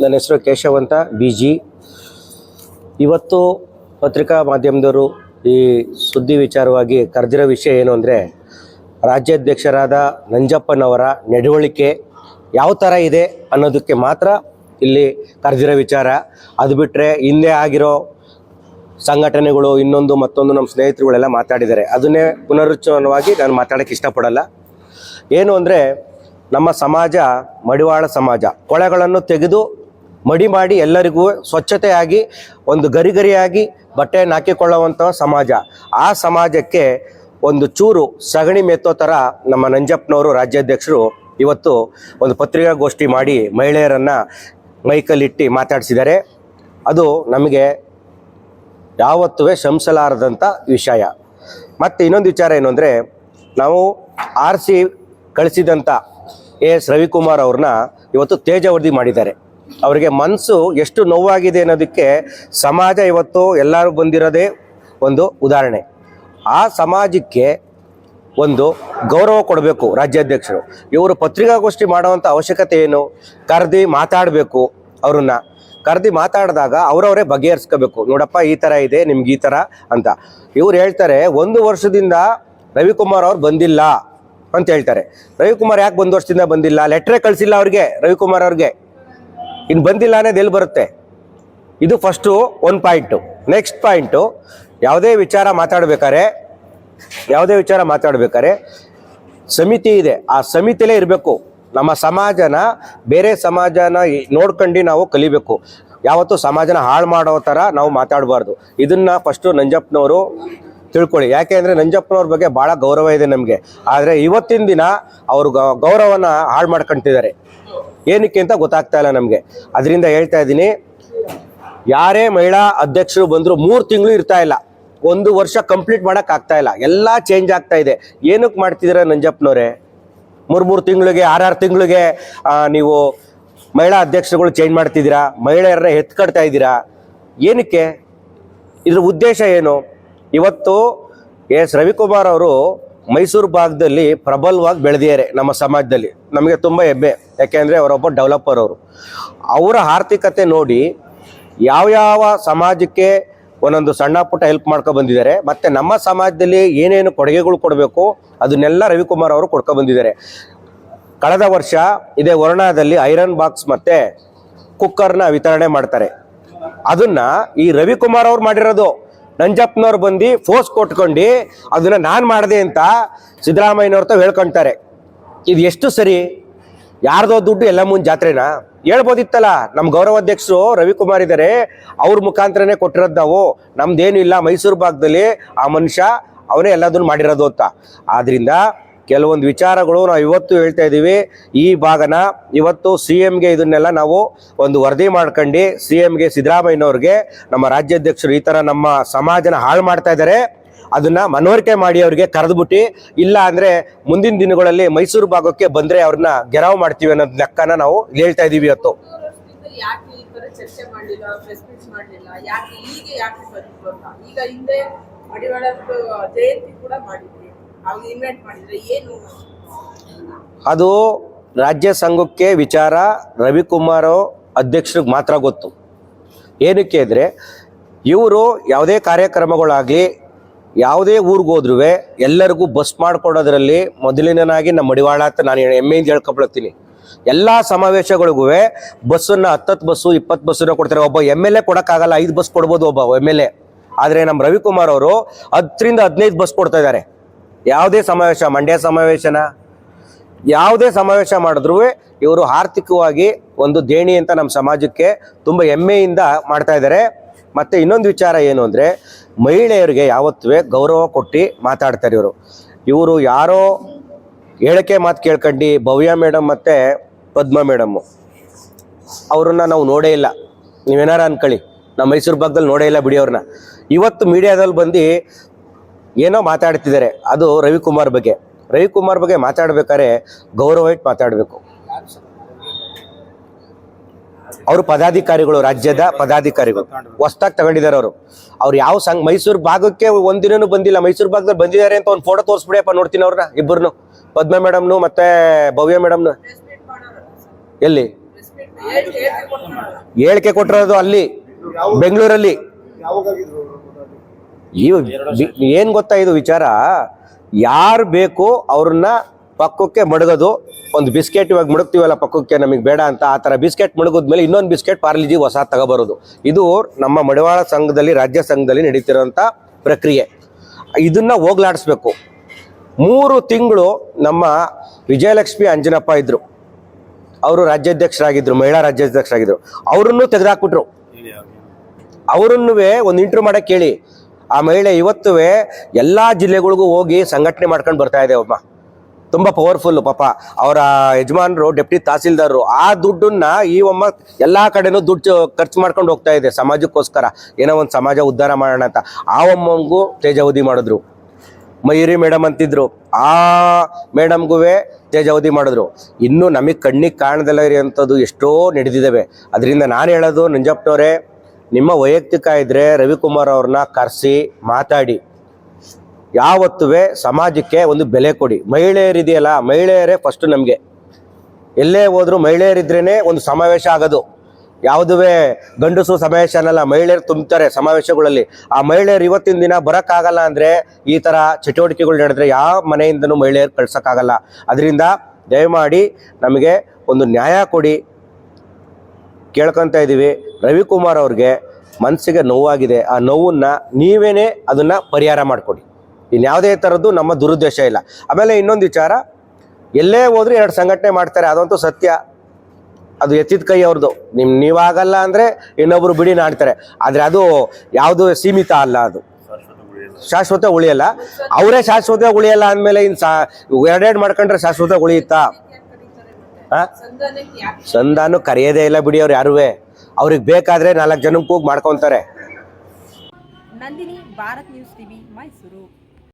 ನನ್ನ ಹೆಸರು ಕೇಶವಂತ B G ಇವತ್ತು ಪತ್ರಿಕಾ ಮಾಧ್ಯಮದವರು ಈ ಸುದ್ದಿ ವಿಚಾರವಾಗಿ ಕರೆದಿರೋ ವಿಷಯ ಏನು ಅಂದರೆ, ರಾಜ್ಯಾಧ್ಯಕ್ಷರಾದ ನಂಜಪ್ಪನವರ ನಡವಳಿಕೆ ಯಾವ ಥರ ಇದೆ ಅನ್ನೋದಕ್ಕೆ ಮಾತ್ರ ಇಲ್ಲಿ ಕರೆದಿರೋ ವಿಚಾರ. ಅದು ಬಿಟ್ಟರೆ ಹಿಂದೆ ಆಗಿರೋ ಸಂಘಟನೆಗಳು ಇನ್ನೊಂದು ಮತ್ತೊಂದು ನಮ್ಮ ಸ್ನೇಹಿತರುಗಳೆಲ್ಲ ಮಾತಾಡಿದ್ದಾರೆ. ಅದನ್ನೇ ಪುನರುಚ್ಚರಣವಾಗಿ ನಾನು ಮಾತಾಡೋಕ್ಕೆ ಇಷ್ಟಪಡಲ್ಲ. ಏನು ಅಂದರೆ, ನಮ್ಮ ಸಮಾಜ ಮಡಿವಾಳ ಸಮಾಜ, ಕೊಳೆಗಳನ್ನು ತೆಗೆದು ಮಡಿ ಮಾಡಿ ಎಲ್ಲರಿಗೂ ಸ್ವಚ್ಛತೆಯಾಗಿ, ಒಂದು ಗರಿಗರಿಯಾಗಿ ಬಟ್ಟೆಯನ್ನು ಹಾಕಿಕೊಳ್ಳುವಂಥ ಸಮಾಜ. ಆ ಸಮಾಜಕ್ಕೆ ಒಂದು ಚೂರು ಸಗಣಿ ಮೆತ್ತೋ ಥರ ನಮ್ಮ ನಂಜಪ್ಪನವರು ರಾಜ್ಯಾಧ್ಯಕ್ಷರು ಇವತ್ತು ಒಂದು ಪತ್ರಿಕಾಗೋಷ್ಠಿ ಮಾಡಿ ಮಹಿಳೆಯರನ್ನು ಮೈಕಲ್ಲಿಟ್ಟು ಮಾತಾಡಿಸಿದ್ದಾರೆ. ಅದು ನಮಗೆ ಯಾವತ್ತೂ ಶಂಸಲಾರದಂಥ ವಿಷಯ. ಮತ್ತು ಇನ್ನೊಂದು ವಿಚಾರ ಏನು ಅಂದರೆ, ನಾವು ಆರ್ ಸಿ ಕಳಿಸಿದಂಥ ಎ ಎಸ್ ರವಿಕುಮಾರ್ ಅವ್ರನ್ನ ಇವತ್ತು ತೇಜವರ್ದಿ ಮಾಡಿದ್ದಾರೆ. ಅವರಿಗೆ ಮನಸ್ಸು ಎಷ್ಟು ನೋವಾಗಿದೆ ಅನ್ನೋದಕ್ಕೆ ಸಮಾಜ ಇವತ್ತು ಎಲ್ಲರೂ ಬಂದಿರೋದೇ ಒಂದು ಉದಾಹರಣೆ. ಆ ಸಮಾಜಕ್ಕೆ ಒಂದು ಗೌರವ ಕೊಡಬೇಕು ರಾಜ್ಯಾಧ್ಯಕ್ಷರು. ಇವರು ಪತ್ರಿಕಾಗೋಷ್ಠಿ ಮಾಡುವಂಥ ಅವಶ್ಯಕತೆ ಏನು? ಕರೆದಿ ಮಾತಾಡಬೇಕು ಅವ್ರನ್ನ. ಕರೆದಿ ಮಾತಾಡಿದಾಗ ಅವರವರೇ ಬಗೆಹರಿಸ್ಕೋಬೇಕು. ನೋಡಪ್ಪ, ಈ ಥರ ಇದೆ, ನಿಮ್ಗೆ ಈ ಥರ ಅಂತ. ಇವ್ರು ಹೇಳ್ತಾರೆ, ಒಂದು ವರ್ಷದಿಂದ ರವಿಕುಮಾರ್ ಅವ್ರು ಬಂದಿಲ್ಲ ಅಂತ ಹೇಳ್ತಾರೆ. ರವಿಕುಮಾರ್ ಯಾಕೆ ಒಂದು ವರ್ಷದಿಂದ ಬಂದಿಲ್ಲ? ಲೆಟ್ರೇ ಕಳಿಸಿಲ್ಲ ಅವ್ರಿಗೆ, ರವಿಕುಮಾರ್ ಅವ್ರಿಗೆ. ಇನ್ನು ಬಂದಿಲ್ಲ ಅನ್ನೋದು ಎಲ್ಲಿ ಬರುತ್ತೆ? ಇದು ಫಸ್ಟು ಒಂದು ಪಾಯಿಂಟು ನೆಕ್ಸ್ಟ್ ಪಾಯಿಂಟು ಯಾವುದೇ ವಿಚಾರ ಮಾತಾಡಬೇಕಾರೆ ಯಾವುದೇ ವಿಚಾರ ಮಾತಾಡಬೇಕಾರೆ ಸಮಿತಿ ಇದೆ. ಆ ಸಮಿತಿಲೇ ಇರಬೇಕು. ನಮ್ಮ ಸಮಾಜನ, ಬೇರೆ ಸಮಾಜನ ನೋಡ್ಕೊಂಡು ನಾವು ಕಲಿಬೇಕು. ಯಾವತ್ತೂ ಸಮಾಜನ ಹಾಳು ಮಾಡೋ ಥರ ನಾವು ಮಾತಾಡಬಾರ್ದು. ಇದನ್ನು ಫಸ್ಟು ನಂಜಪ್ಪನವರು ತಿಳ್ಕೊಳ್ಳಿ. ಯಾಕೆ ಅಂದರೆ ನಂಜಪ್ಪನವ್ರ ಬಗ್ಗೆ ಭಾಳ ಗೌರವ ಇದೆ ನಮಗೆ. ಆದರೆ ಇವತ್ತಿನ ದಿನ ಅವರು ಗೌರವನ ಹಾಳು ಮಾಡ್ಕೊಂತಿದ್ದಾರೆ. ಏನಕ್ಕೆ ಅಂತ ಗೊತ್ತಾಗ್ತಾ ಇಲ್ಲ ನಮಗೆ. ಅದರಿಂದ ಹೇಳ್ತಾ ಇದ್ದೀನಿ, ಯಾರೇ ಮಹಿಳಾ ಅಧ್ಯಕ್ಷರು ಬಂದರೂ ಮೂರು ತಿಂಗಳು ಇರ್ತಾ ಇಲ್ಲ. ಒಂದು ವರ್ಷ ಕಂಪ್ಲೀಟ್ ಮಾಡೋಕ್ಕಾಗ್ತಾ ಇಲ್ಲ. ಎಲ್ಲ ಚೇಂಜ್ ಆಗ್ತಾ ಇದೆ. ಏನಕ್ಕೆ ಮಾಡ್ತಿದ್ದೀರ ನಂಜಪ್ಪನವ್ರೆ? ಮೂರು ಮೂರು ತಿಂಗಳಿಗೆ, ಆರಾರು ತಿಂಗಳಿಗೆ ನೀವು ಮಹಿಳಾ ಅಧ್ಯಕ್ಷರುಗಳು ಚೇಂಜ್ ಮಾಡ್ತಿದ್ದೀರಾ ಮಹಿಳೆಯರನ್ನ ಎತ್ಕಡ್ತಾ ಇದ್ದೀರಾ? ಏನಕ್ಕೆ? ಇದ್ರ ಉದ್ದೇಶ ಏನು? ಇವತ್ತು ಎಸ್. ರವಿಕುಮಾರ್ ಅವರು ಮೈಸೂರು ಭಾಗದಲ್ಲಿ ಪ್ರಬಲವಾಗಿ ಬೆಳೆದಿದ್ದಾರೆ ನಮ್ಮ ಸಮಾಜದಲ್ಲಿ. ನಮಗೆ ತುಂಬ ಹೆಮ್ಮೆ ಯಾಕೆಂದರೆ ಅವರೊಬ್ಬ ಡೆವಲಪರ್ ಅವರು. ಅವರ ಆರ್ಥಿಕತೆ ನೋಡಿ ಯಾವ್ಯಾವ ಸಮಾಜಕ್ಕೆ ಒಂದೊಂದು ಸಣ್ಣ ಪುಟ್ಟ ಹೆಲ್ಪ್ ಮಾಡ್ಕೊ ಬಂದಿದ್ದಾರೆ, ಮತ್ತು ನಮ್ಮ ಸಮಾಜದಲ್ಲಿ ಏನೇನು ಕೊಡುಗೆಗಳು ಕೊಡಬೇಕು ಅದನ್ನೆಲ್ಲ ರವಿಕುಮಾರ್ ಅವರು ಕೊಡ್ಕೊ ಬಂದಿದ್ದಾರೆ. ಕಳೆದ ವರ್ಷ ಇದೇ ವರ್ಣದಲ್ಲಿ ಐರನ್ ಬಾಕ್ಸ್ ಮತ್ತು ಕುಕ್ಕರ್ನ ವಿತರಣೆ ಮಾಡ್ತಾರೆ. ಅದನ್ನು ಈ ರವಿಕುಮಾರ್ ಅವ್ರು ಮಾಡಿರೋದು. ನಂಜಪ್ಪನವ್ರು ಬಂದು ಫೋರ್ಸ್ ಕೊಟ್ಕೊಂಡು ಅದನ್ನ ನಾನು ಮಾಡಿದೆ ಅಂತ ಸಿದ್ದರಾಮಯ್ಯನವ್ರ ತಾವು ಹೇಳ್ಕೊಂತಾರೆ. ಇದು ಎಷ್ಟು ಸರಿ? ಯಾರ್ದೋ ದುಡ್ಡು ಎಲ್ಲ ಮುಂದೆ ಜಾತ್ರೆನಾ? ಹೇಳ್ಬೋದಿತ್ತಲ್ಲ ನಮ್ಮ ಗೌರವಾಧ್ಯಕ್ಷರು ರವಿಕುಮಾರ್ ಇದ್ದಾರೆ ಅವ್ರ ಮುಖಾಂತರನೇ ಕೊಟ್ಟಿರೋದು ನಾವು. ನಮ್ದೇನು ಇಲ್ಲ, ಮೈಸೂರು ಭಾಗದಲ್ಲಿ ಆ ಮನುಷ್ಯ ಅವನೇ ಎಲ್ಲದನ್ನು ಮಾಡಿರೋದು ಅಂತ. ಆದ್ರಿಂದ ಕೆಲವೊಂದು ವಿಚಾರಗಳು ನಾವು ಇವತ್ತು ಹೇಳ್ತಾ ಇದ್ದೀವಿ. ಈ ಭಾಗನ ಇವತ್ತು ಸಿ ಎಂಗೆ ಇದನ್ನೆಲ್ಲ ನಾವು ಒಂದು ವರದಿ ಮಾಡ್ಕೊಂಡು ಸಿ ಎಂಗೆ ಸಿದ್ದರಾಮಯ್ಯನವ್ರಿಗೆ ನಮ್ಮ ರಾಜ್ಯಾಧ್ಯಕ್ಷರು ಈ ಥರ ನಮ್ಮ ಸಮಾಜನ ಹಾಳು ಮಾಡ್ತಾ ಇದ್ದಾರೆ. ಅದನ್ನ ಮನವರಿಕೆ ಮಾಡಿ ಅವ್ರಿಗೆ ಕರೆದ್ಬಿಟ್ಟು, ಇಲ್ಲ ಅಂದ್ರೆ ಮುಂದಿನ ದಿನಗಳಲ್ಲಿ ಮೈಸೂರು ಭಾಗಕ್ಕೆ ಬಂದ್ರೆ ಅವ್ರನ್ನ ಗೆರಾವ್ ಮಾಡ್ತೀವಿ ಅನ್ನೋದ್ ಲೆಕ್ಕನ ನಾವು ಹೇಳ್ತಾ ಇದೀವಿ ಇವತ್ತು. ಜಯಂತಿ ಕೂಡ ಅದು ರಾಜ್ಯ ಸಂಘಕ್ಕೆ ವಿಚಾರ ರವಿಕುಮಾರ್ ಅಧ್ಯಕ್ಷರಿಗೆ ಮಾತ್ರ ಗೊತ್ತು. ಏನಕ್ಕೆ ಅಂದರೆ, ಇವರು ಯಾವುದೇ ಕಾರ್ಯಕ್ರಮಗಳಾಗಲಿ, ಯಾವುದೇ ಊರಿಗೆ ಹೋದ್ರು ಎಲ್ಲರಿಗೂ ಬಸ್ ಮಾಡಿಕೊಡೋದ್ರಲ್ಲಿ ಮೊದಲಿನನಾಗಿ ನಮ್ಮ ಮಡಿವಾಳ ಅಂತ ನಾನು ಹೆಮ್ಮೆಯಿಂದ ಹೇಳ್ಕೊಬಿಡ್ತೀನಿ ಎಲ್ಲ ಸಮಾವೇಶಗಳಿಗೂ ಬಸ್ಸನ್ನು ಹತ್ತತ್ತು ಬಸ್ಸು ಇಪ್ಪತ್ತು ಬಸ್ಸನ್ನ ಕೊಡ್ತಾರೆ. ಒಬ್ಬ ಎಂ ಎಲ್ ಎ ಕೊಡೋಕ್ಕಾಗಲ್ಲ, ಐದು ಬಸ್ ಕೊಡ್ಬೋದು ಒಬ್ಬ ಎಂ ಎಲ್ ಎ ಆದರೆ ನಮ್ಮ ರವಿಕುಮಾರ್ ಅವರು ಹತ್ತರಿಂದ ಹದಿನೈದು ಬಸ್ ಕೊಡ್ತಾ ಇದ್ದಾರೆ. ಯಾವುದೇ ಸಮಾವೇಶ, ಮಂಡ್ಯ ಸಮಾವೇಶನ, ಯಾವುದೇ ಸಮಾವೇಶ ಮಾಡಿದ್ರು ಇವರು ಆರ್ಥಿಕವಾಗಿ ಒಂದು ದೇಣಿ ಅಂತ ನಮ್ಮ ಸಮಾಜಕ್ಕೆ ತುಂಬ ಹೆಮ್ಮೆಯಿಂದ ಮಾಡ್ತಾ ಇದ್ದಾರೆ. ಮತ್ತು ಇನ್ನೊಂದು ವಿಚಾರ ಏನು ಅಂದರೆ, ಮಹಿಳೆಯರಿಗೆ ಯಾವತ್ತೂ ಗೌರವ ಕೊಟ್ಟು ಮಾತಾಡ್ತಾರೆ ಇವರು ಇವರು ಯಾರೋ ಹೇಳಿಕೆ ಮಾತು ಕೇಳ್ಕೊಂಡು, ಭವ್ಯ ಮೇಡಮ್ ಮತ್ತು ಪದ್ಮ ಮೇಡಮ್ಮು ಅವ್ರನ್ನ ನಾವು ನೋಡೇ ಇಲ್ಲ. ನೀವೇನಾರ ಅನ್ಕೊಳ್ಳಿ. ನಮ್ಮ ಮೈಸೂರು ಭಾಗದಲ್ಲಿ ನೋಡೇ ಇಲ್ಲ ಬಿಡಿ ಅವ್ರನ್ನ. ಇವತ್ತು ಮೀಡಿಯಾದಲ್ಲಿ ಬಂದು ಏನೋ ಮಾತಾಡ್ತಿದ್ದಾರೆ. ಅದು ರವಿಕುಮಾರ್ ಬಗ್ಗೆ. ರವಿಕುಮಾರ್ ಬಗ್ಗೆ ಮಾತಾಡ್ಬೇಕಾದ್ರೆ ಗೌರವ ಇಟ್ಟು ಮಾತಾಡಬೇಕು. ಅವರು ಪದಾಧಿಕಾರಿಗಳು ರಾಜ್ಯದ ಪದಾಧಿಕಾರಿಗಳು. ಹೊಸ್ದಾಗಿ ತಗೊಂಡಿದ್ದಾರೆ ಅವರು. ಅವ್ರು ಯಾವ ಸಂಘ ಮೈಸೂರು ಭಾಗಕ್ಕೆ ಒಂದಿನೂ ಬಂದಿಲ್ಲ. ಮೈಸೂರು ಭಾಗದಲ್ಲಿ ಬಂದಿದ್ದಾರೆ ಅಂತ ಒಂದು ಫೋಟೋ ತೋರಿಸ್ಬಿಡಿಯಪ್ಪ ನೋಡ್ತೀನಿ ಅವ್ರನ್ನ ಇಬ್ಬರನ್ನು ಪದ್ಮ ಮೇಡಮ್ನು ಮತ್ತೆ ಭವ್ಯ ಮೇಡಮ್ನು. ಎಲ್ಲಿ? ಹೇಳಿಕೆ ಕೊಟ್ಟಿರೋದು ಅಲ್ಲಿ ಬೆಂಗಳೂರಲ್ಲಿ. ಈ ಏನ್ ಗೊತ್ತಾ ಇದು ವಿಚಾರ? ಯಾರು ಬೇಕು ಅವ್ರನ್ನ ಪಕ್ಕಕ್ಕೆ ಮಡಗೋದು. ಒಂದು ಬಿಸ್ಕೆಟ್ ಇವಾಗ ಮುಡುಕ್ತೀವಲ್ಲ ಪಕ್ಕಕ್ಕೆ ನಮಗೆ ಬೇಡ ಅಂತ ಆ ಥರ ಬಿಸ್ಕೆಟ್ ಮುಳುಗಿದ್ಮೇಲೆ ಇನ್ನೊಂದು ಬಿಸ್ಕೆಟ್ ಪಾರ್ಲಿಜಿ ಹೊಸ ತಗೋಬರೋದು. ಇದು ನಮ್ಮ ಮಡಿವಾಳ ಸಂಘದಲ್ಲಿ ರಾಜ್ಯ ಸಂಘದಲ್ಲಿ ನಡೀತಿರೋಂಥ ಪ್ರಕ್ರಿಯೆ. ಇದನ್ನ ಹೋಗ್ಲಾಡಿಸ್ಬೇಕು. ಮೂರು ತಿಂಗಳು ನಮ್ಮ ವಿಜಯಲಕ್ಷ್ಮಿ ಅಂಜನಪ್ಪ ಇದ್ರು. ಅವರು ರಾಜ್ಯಾಧ್ಯಕ್ಷರಾಗಿದ್ದರು ಮಹಿಳಾ ರಾಜ್ಯಾಧ್ಯಕ್ಷರಾಗಿದ್ದರು ಅವರನ್ನು ತೆಗೆದಾಕ್ಬಿಟ್ರು. ಅವರನ್ನು ಒಂದು ಇಂಟರ್ವ್ಯೂ ಮಾಡಕ್ಕೆ ಕೇಳಿ. ಆ ಮಹಿಳೆ ಇವತ್ತು ಎಲ್ಲ ಜಿಲ್ಲೆಗಳಿಗೂ ಹೋಗಿ ಸಂಘಟನೆ ಮಾಡ್ಕೊಂಡು ಬರ್ತಾ ಇದೆ ಒಬ್ಬ. ತುಂಬ ಪವರ್ಫುಲ್ ಪಾಪ. ಅವರ ಯಜಮಾನರು ಡೆಪ್ಟಿ ತಹಸೀಲ್ದಾರರು, ಆ ದುಡ್ಡನ್ನ ಈ ಒಮ್ಮ ಎಲ್ಲ ಕಡೆನೂ ದುಡ್ಡು ಖರ್ಚು ಮಾಡ್ಕೊಂಡು ಹೋಗ್ತಾ ಇದೆ ಸಮಾಜಕ್ಕೋಸ್ಕರ. ಏನೋ ಒಂದು ಸಮಾಜ ಉದ್ಧಾರ ಮಾಡೋಣ ಅಂತ. ಆ ಒಮ್ಮಂಗೂ ತೇಜಾವಧಿ ಮಾಡಿದ್ರು. ಮಯೂರಿ ಮೇಡಮ್ ಅಂತಿದ್ರು. ಆ ಮೇಡಮ್ಗೂ ತೇಜಾವಧಿ ಮಾಡಿದ್ರು. ಇನ್ನು ನಮಗೆ ಕಣ್ಣಿಗೆ ಕಾಣದಲ್ಲ ಇರೋಂಥದ್ದು ಎಷ್ಟೋ ನಡೆದಿದ್ದಾವೆ. ಅದರಿಂದ ನಾನು ಹೇಳೋದು ನಂಜಪ್ಪನವರೇ ನಿಮ್ಮ ವೈಯಕ್ತಿಕ ಇದ್ರೆ ರವಿಕುಮಾರ್ ಅವ್ರನ್ನ ಕರೆಸಿ ಮಾತಾಡಿ. ಯಾವತ್ತುವೇ ಸಮಾಜಕ್ಕೆ ಒಂದು ಬೆಲೆ ಕೊಡಿ. ಮಹಿಳೆಯರಿದೆಯಲ್ಲ ಮಹಿಳೆಯರೇ ಫಸ್ಟ್ ನಮಗೆ. ಎಲ್ಲೇ ಹೋದರೂ ಮಹಿಳೆಯರಿದ್ರೇ ಒಂದು ಸಮಾವೇಶ ಆಗೋದು. ಯಾವುದುವೇ ಗಂಡಸು ಸಮಾವೇಶ ಅನ್ನಲ್ಲ, ಮಹಿಳೆಯರು ತುಂಬ್ತಾರೆ ಸಮಾವೇಶಗಳಲ್ಲಿ. ಆ ಮಹಿಳೆಯರು ಇವತ್ತಿನ ದಿನ ಬರೋಕ್ಕಾಗಲ್ಲ ಅಂದರೆ ಈ ಥರ ಚಟುವಟಿಕೆಗಳು ನಡೆದ್ರೆ ಯಾವ ಮನೆಯಿಂದನೂ ಮಹಿಳೆಯರು ಕಳ್ಸೋಕ್ಕಾಗಲ್ಲ. ಅದರಿಂದ ದಯಮಾಡಿ ನಮಗೆ ಒಂದು ನ್ಯಾಯ ಕೊಡಿ. ಕೇಳ್ಕೊತಾ ಇದ್ದೀವಿ ರವಿಕುಮಾರ್ ಅವ್ರಿಗೆ ಮನಸ್ಸಿಗೆ ನೋವಾಗಿದೆ. ಆ ನೋವನ್ನ ನೀವೇನೇ ಅದನ್ನ ಪರಿಹಾರ ಮಾಡಿಕೊಡಿ. ಇನ್ಯಾವುದೇ ಥರದ್ದು ನಮ್ಮ ದುರುದ್ದೇಶ ಇಲ್ಲ. ಆಮೇಲೆ ಇನ್ನೊಂದು ವಿಚಾರ ಎಲ್ಲೇ ಹೋದ್ರೂ ಎರಡು ಸಂಘಟನೆ ಮಾಡ್ತಾರೆ ಅದಂತೂ ಸತ್ಯ. ಅದು ಎತ್ತಿದ ಕೈ ಅವ್ರದ್ದು ನಿಮ್ ನೀವಾಗಲ್ಲ ಅಂದರೆ ಇನ್ನೊಬ್ರು ಬಿಡಿ ನಾಡ್ತಾರೆ ಆದರೆ ಅದು ಯಾವುದು ಸೀಮಿತ ಅಲ್ಲ ಅದು. ಶಾಶ್ವತ ಉಳಿಯಲ್ಲ. ಅವರೇ ಶಾಶ್ವತ ಉಳಿಯಲ್ಲ ಅಂದಮೇಲೆ ಇನ್ನು ಸಾ ಎರಡೆರಡು ಮಾಡ್ಕೊಂಡ್ರೆ ಶಾಶ್ವತ ಉಳಿಯುತ್ತಾ? ಸಂಧಾನ ಕರೆಯೋದೇ ಇಲ್ಲ ಬಿಡಿ ಅವ್ರು ಯಾರುವೆ. ಅವ್ರಿಗೆ ಬೇಕಾದ್ರೆ ನಾಲ್ಕು ಜನಕ್ಕೆ ಹೋಗಿ ಮಾಡ್ಕೊತಾರೆ. Nandini Bharat news TV Mysuru.